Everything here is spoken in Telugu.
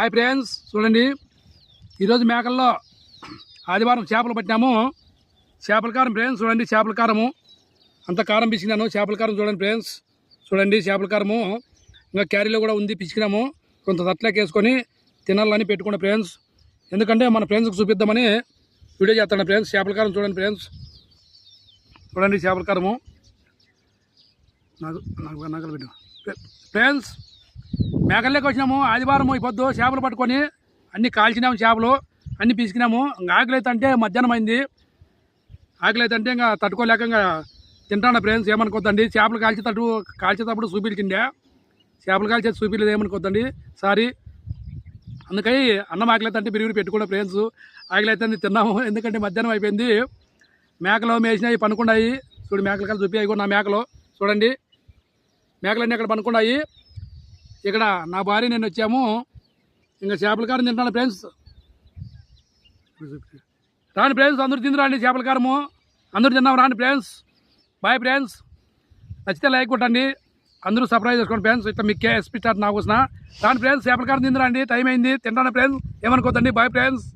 హాయ్ ఫ్రెండ్స్ చూడండి. ఈరోజు మేకల్లో ఆదివారం చేపలు పట్టినాము చేపల కారం ఫ్రెండ్స్ చూడండి చేపల కారము. అంత కారం పిసికినాను. చేపల కారం చూడండి ఫ్రెండ్స్ చూడండి చేపల కారము. ఇంకా క్యారీలో కూడా ఉంది పిసికినాము. కొంత తట్లకి వేసుకొని తినాలని పెట్టుకున్న ఫ్రెండ్స్. ఎందుకంటే మన ఫ్రెండ్స్కి చూపిద్దామని వీడియో చేస్తాను ఫ్రెండ్స్. చేపల కారం చూడండి ఫ్రెండ్స్. చూడండి చేపల కారము. నాకు నాకు నగలు పెట్టు. ఫ్రెండ్స్ మేకల్లోకి వచ్చినాము. ఆదివారం ఈ పొద్దు చేపలు పట్టుకొని అన్ని కాల్చినాము చేపలు అన్ని పిసికినాము ఇంకా ఆకలి అయితే అంటే మధ్యాహ్నం అయింది. ఆకలి అయితే అంటే ఇంకా తట్టుకోలేక ఇంకా తింటాను ఫ్రెండ్స్ ఏమనుకోద్దండి? చేపలు కాల్చి తట్టు కాల్చేటప్పుడు చూపించిండే చేపలు కాల్చేది చూపించలేదు ఏమనుకోద్దండి? సారీ. అందుకని అన్నం ఆకలి అయితే అంటే బిరిగిరి పెట్టుకున్న ఫ్రెండ్స్. ఆకలి అయితే తిన్నాము. ఎందుకంటే మధ్యాహ్నం అయిపోయింది. మేకలు మేసినాయి పనుకున్నాయి. చూడు మేకలు కలిసి చూపి అవి నా మేకలు. చూడండి. మేకలన్నీ అక్కడ పనుకున్నాయి. ఇక్కడ నా భార్య నేను వచ్చాము. ఇంకా చేపల కారం తింటాను ఫ్రెండ్స్. రాని ఫ్రెండ్స్ అందరూ తిందురండి చేపల కారము. అందరూ తిన్నాం రాండి ఫ్రెండ్స్. Bye friends. నచ్చితే లైక్ కొట్టండి. అందరూ సర్ప్రైజ్ చేసుకోండి ఫ్రెండ్స్. ఇట్లా మీకు ఎస్పీ స్టార్ట్ నాకు వచ్చిన రాని ఫ్రెండ్స్ చేపల కారం తిందురండి టైం అయింది. తింటాను ఫ్రెండ్స్. ఏమనుకోద్దండి? Bye friends.